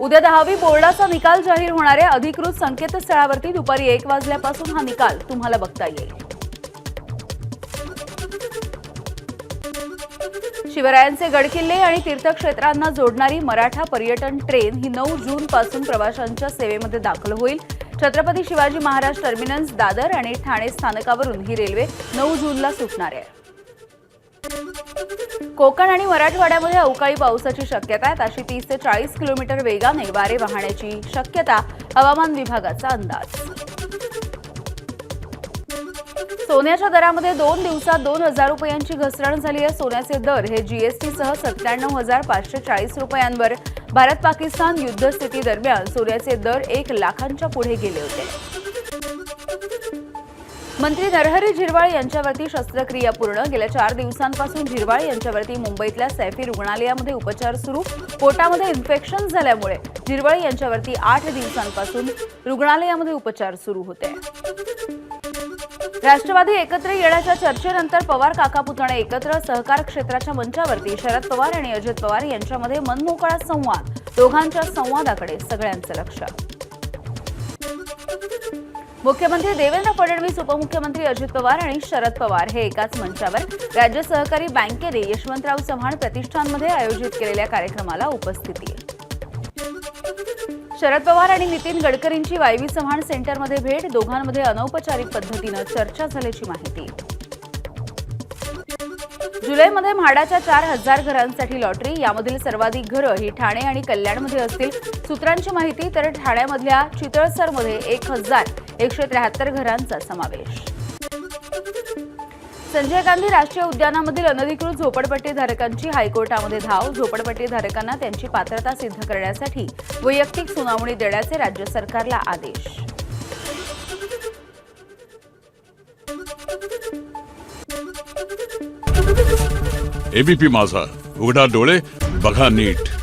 उद्या दहावी बोर्डाचा निकाल जाहीर होणाऱ्या अधिकृत संकेतस्थळावरती दुपारी एक वाजल्यापासून हा निकाल तुम्हाला बघता येईल. शिवरायांचे गडकिल्ले आणि तीर्थक्षेत्रांना जोडणारी मराठा पर्यटन ट्रेन ही नऊ जून पासून प्रवाशांच्या सेवेमध्ये दाखल होईल. छत्रपती शिवाजी महाराज टर्मिनस दादर आणि ठाणे स्थानकावरून ही रेल्वे नऊ जूनला सुटणार आहे. कोकण आणि मराठवाड्यामध्ये अवकाळी पावसाची शक्यता आहे. अशी तीस ते चाळीस किलोमीटर वेगाने वारे वाहण्याची शक्यता हवामान विभागाचा अंदाज. सोन्याच्या दरामध्ये दोन दिवसात दोन हजार रुपयांची घसरण झाली आहे. सोन्याचे दर हे जीएसटीसह सत्त्याण्णव हजार पाचशे चाळीस रुपयांवर भारत पाकिस्तान युद्धस्थिती दरम्यान सोन्याचे दर एक लाखांच्या पुढे गेले होते. मंत्री नरहरी झिरवाळ यांच्यावरती शस्त्रक्रिया पूर्ण. गेल्या चार दिवसांपासून झिरवाळ यांच्यावरती मुंबईतल्या सैफी रुग्णालयामध्ये उपचार सुरू. पोटामध्ये इन्फेक्शन झाल्यामुळे झिरवाळ यांच्यावरती आठ दिवसांपासून रुग्णालयामध्ये उपचार सुरू होते. राष्ट्रवादी एकत्र येण्याच्या चर्चेनंतर पवार काका पुतणे एकत्र सहकार क्षेत्राच्या मंचावरती शरद पवार आणि अजित पवार यांच्यामध्ये मनमोकळा संवाद. दोघांच्या संवादाकडे सगळ्यांचं लक्ष. मुख्यमंत्री देवेंद्र फडणवीस उपमुख्यमंत्री अजित पवार आणि शरद पवार हे एकाच मंचावर राज्य सहकारी बँकेने यशवंतराव चव्हाण प्रतिष्ठानमध्ये आयोजित केलेल्या कार्यक्रमाला उपस्थिती शरद पवार आणि नितीन गडकरींची वायवी चव्हाण सेंटरमध्ये भेट दोघांमध्ये अनौपचारिक पद्धतीनं चर्चा झाल्याची माहिती. जुलैमध्ये म्हाडाच्या चार हजार घरांसाठी लॉटरी यामधील सर्वाधिक घरं ही ठाणे आणि कल्याणमध्ये असतील. सूत्रांची माहिती तर ठाण्यामधल्या चितळसरमध्ये एक हजार एकशे त्र्याहत्तर घरांचा समावेश. संजय गांधी राष्ट्रीय उद्यानामधील अनधिकृत झोपडपट्टीधारकांची हायकोर्टामध्ये धाव झोपडपट्टीधारकांना त्यांची पात्रता सिद्ध करण्यासाठी वैयक्तिक सुनावणी देण्याचे राज्य सरकारला आदेश. एबीपी माझा. उघडा डोळे बघा नीट.